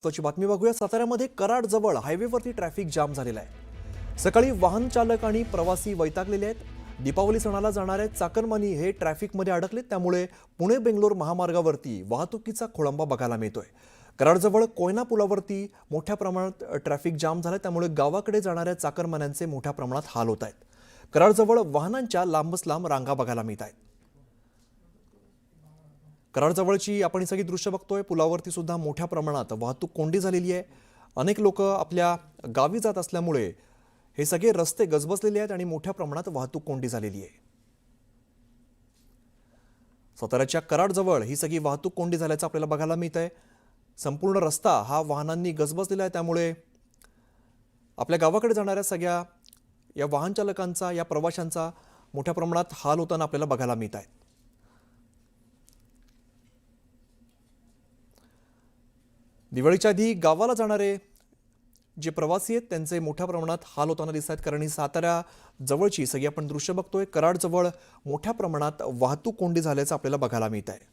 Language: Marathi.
महत्वाची बातमी बघूया. साताऱ्यामध्ये कराड जवळ हायवेवरती ट्रॅफिक जाम झालेला आहे. सकाळी वाहन चालक आणि प्रवासी वैतागलेले आहेत. दीपावली सणाला जाणारे चाकरमानी हे ट्रॅफिकमध्ये अडकलेत. त्यामुळे पुणे बेंगलोर महामार्गावरती वाहतुकीचा खोळंबा बघायला मिळतोय. कराडजवळ कोयना पुलावरती मोठ्या प्रमाणात ट्रॅफिक जाम झालं त्यामुळे गावाकडे जाणाऱ्या चाकरमान्यांचे मोठ्या प्रमाणात हाल होत आहेत. कराडजवळ वाहनांच्या लांबच लांब रांगा बघायला मिळत आहेत. कराडजवळची आपण ही सगळी दृश्य बघतोय. पुलावरती सुद्धा मोठ्या प्रमाणात वाहतूक कोंडी झालेली आहे. अनेक लोक आपल्या गावी जात असल्यामुळे हे सगळे रस्ते गजबजलेले आहेत आणि मोठ्या प्रमाणात वाहतूक कोंडी झालेली आहे. साताऱ्याच्या कराडजवळ ही सगळी वाहतूक कोंडी झाल्याचं आपल्याला बघायला मिळत आहे संपूर्ण रस्ता हा वाहनांनी गजबजलेला आहे. त्यामुळे आपल्या गावाकडे जाणाऱ्या सगळ्या या वाहन चालकांचा या प्रवाशांचा मोठ्या प्रमाणात हाल होताना आपल्याला बघायला मिळत आहेत दिवाळीच्या आधी गावाला जाणारे जे प्रवासी आहेत त्यांचे मोठ्या प्रमाणात हाल होताना दिसत आहेत. कारण ही साताऱ्या जवळची सगळी आपण दृश्य बघतोय कराडजवळ मोठ्या प्रमाणात वाहतूक कोंडी झाल्याचं आपल्याला बघायला मिळत आहे